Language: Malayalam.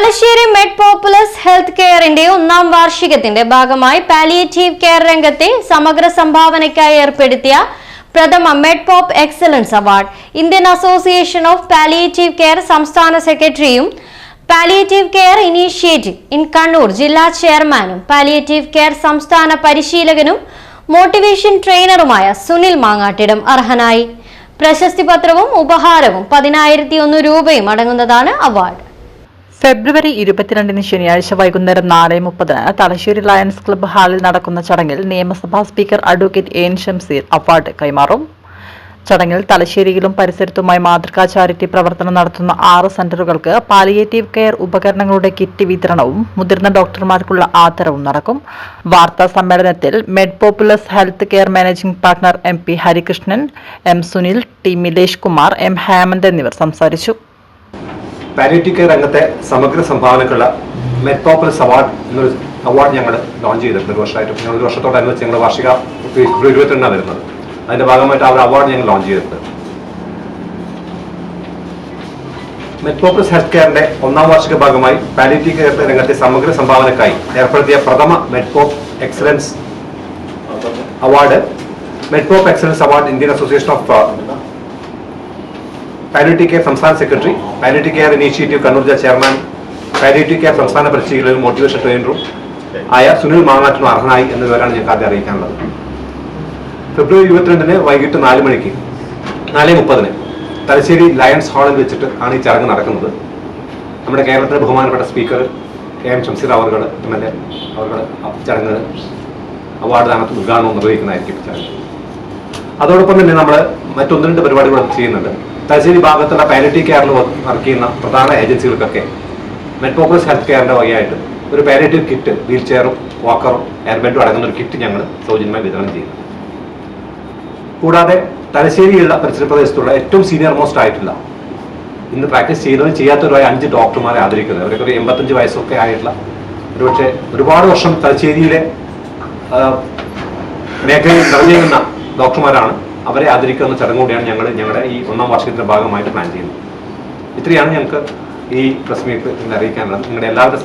തലശ്ശേരി മെഡ് പോപ്പുലസ് ഹെൽത്ത് കെയറിന്റെ ഒന്നാം വാർഷികത്തിന്റെ ഭാഗമായി പാലിയേറ്റീവ് കെയർ രംഗത്തെ സമഗ്ര സംഭാവനയ്ക്കായി ഏർപ്പെടുത്തിയ പ്രഥമ Med Pop excellence award. Indian association of palliative care സംസ്ഥാന സെക്രട്ടറിയും palliative care initiative in Kannur ജില്ലാ ചെയർമാനും പാലിയേറ്റീവ് കെയർ സംസ്ഥാന പരിശീലകനും മോട്ടിവേഷൻ ട്രെയിനറുമായ സുനിൽ മാങ്ങാട്ടിടം അർഹനായി. പ്രശസ്തി പത്രവും ഉപഹാരവും പതിനായിരത്തി ഒന്ന് രൂപയും അടങ്ങുന്നതാണ് അവാർഡ്. ഫെബ്രുവരി ഇരുപത്തിരണ്ടിന് ശനിയാഴ്ച വൈകുന്നേരം നാല് മുപ്പതിന് തലശ്ശേരി ലയൺസ് ക്ലബ്ബ് ഹാളിൽ നടക്കുന്ന ചടങ്ങിൽ നിയമസഭാ speaker advocate N. Shamseer award കൈമാറും. ചടങ്ങിൽ തലശ്ശേരിയിലും പരിസരത്തുമായി മാതൃകാ ചാരിറ്റി പ്രവർത്തനം നടത്തുന്ന ആറ് സെന്ററുകൾക്ക് പാലിയേറ്റീവ് കെയർ ഉപകരണങ്ങളുടെ കിറ്റ് വിതരണവും മുതിർന്ന ഡോക്ടർമാർക്കുള്ള ആദരവും നടക്കും. വാർത്താ സമ്മേളനത്തിൽ Med Populus health care managing partner M P Harikrishnan M Sunil T Milesh Kumar M Hemanth എന്നിവർ സംസാരിച്ചു. പാലിയേറ്റീവ് കെയർ രംഗത്തെ സമഗ്ര സംഭാവനക്കുള്ള മെറ്റ്പോപ്പുലസ് അവാർഡ് എന്നൊരു അവാർഡ് ഞങ്ങൾ ലോഞ്ച് ചെയ്തിട്ടുണ്ട് ഒരു വർഷമായിട്ട്. ഞങ്ങൾ ഒരു വർഷത്തോടനുബന്ധിച്ച് ഞങ്ങൾ വാർഷിക ഫെബ്രുവരി ഇരുപത്തിരണ്ടാണ് വരുന്നത്. അതിന്റെ ഭാഗമായിട്ട് ആ അവാർഡ് ഞങ്ങൾ ലോഞ്ച് ചെയ്തിട്ടുണ്ട്. മെറ്റ്പോപ്പുലസ് ഹെൽത്ത് കെയറിന്റെ ഒന്നാം വാർഷിക ഭാഗമായി പാലിയേറ്റീവ് കെയർ രംഗത്തെ സമഗ്ര സംഭാവനക്കായി ഏർപ്പെടുത്തിയ പ്രഥമ Medpop excellence award Medpop excellence award Indian association of palliative care സംസ്ഥാന secretary palliative care initiative Kannur ജില്ലാ ചെയർമാൻ പാലിയേറ്റീവ് കെയർ സംസ്ഥാന പരിശീലകർ മോട്ടിവേഷൻ ട്രെയിനറും ആയ സുനിൽ മാങ്ങാട്ടിനും അർഹനായി എന്ന വിവരമാണ് ഞാൻ ആദ്യം അറിയിക്കാനുള്ളത്. ഫെബ്രുവരി ഇരുപത്തിരണ്ടിന് വൈകിട്ട് നാല് മണിക്ക് നാല് മുപ്പതിന് തലശ്ശേരി ലയൺസ് ഹാളിൽ വെച്ചിട്ട് ആണ് ഈ ചടങ്ങ് നടക്കുന്നത്. നമ്മുടെ കേരളത്തിലെ ബഹുമാനപ്പെട്ട സ്പീക്കർ കെ എം ഷംസീർ അവർകൾ എം എൽ എ അവർകൾ ചടങ്ങ് അവാർഡ് ദാനത്തിൽ ഉദ്ഘാടനം നിർവഹിക്കുന്നതായിരിക്കും ചടങ്ങ്. അതോടൊപ്പം തന്നെ നമ്മൾ മറ്റൊന്ന് രണ്ട് പരിപാടികളും ചെയ്യുന്നുണ്ട്. തലശ്ശേരി ഭാഗത്തുള്ള പാലറ്റീവ് കെയറിൽ വർക്ക് ചെയ്യുന്ന പ്രധാന ഏജൻസികൾക്കൊക്കെ മെറ്റ്പോപ്പുലസ് ഹെൽത്ത് കെയറിന്റെ വകയായിട്ട് ഒരു പാലിറ്റീവ് കിറ്റ് വീൽ ചെയറും വാക്കറും ഹെൽമെറ്റും അടങ്ങുന്ന ഒരു കിറ്റ് ഞങ്ങൾ സൗജന്യമായി വിതരണം ചെയ്യുന്നു. കൂടാതെ തലശ്ശേരിയുള്ള പരിസര പ്രദേശത്തുള്ള ഏറ്റവും സീനിയർ മോസ്റ്റ് ആയിട്ടുള്ള ഇന്ന് പ്രാക്ടീസ് ചെയ്യുന്നവരും ചെയ്യാത്തവരുമായ അഞ്ച് ഡോക്ടർമാരെ ആദരിക്കുന്നത്. അവരൊക്കെ ഒരു എൺപത്തഞ്ച് വയസ്സൊക്കെ ആയിട്ടുള്ള ഒരുപക്ഷെ ഒരുപാട് വർഷം തലശ്ശേരിയിലെ മേഖലയിൽ നിറഞ്ഞിരുന്ന ഡോക്ടർമാരാണ് അവരെ ആദരിക്കുന്ന ചടങ്ങ് കൂടിയാണ് ഞങ്ങൾ ഞങ്ങളുടെ ഈ ഒന്നാം വാർഷികത്തിന്റെ ഭാഗമായിട്ട് പ്ലാൻ ചെയ്യുന്നത്. ഇത്രയാണ് ഞങ്ങൾക്ക് ഈ പ്രസ് മീറ്റ് അറിയിക്കാനുള്ളത്. നിങ്ങളുടെ എല്ലാവരുടെ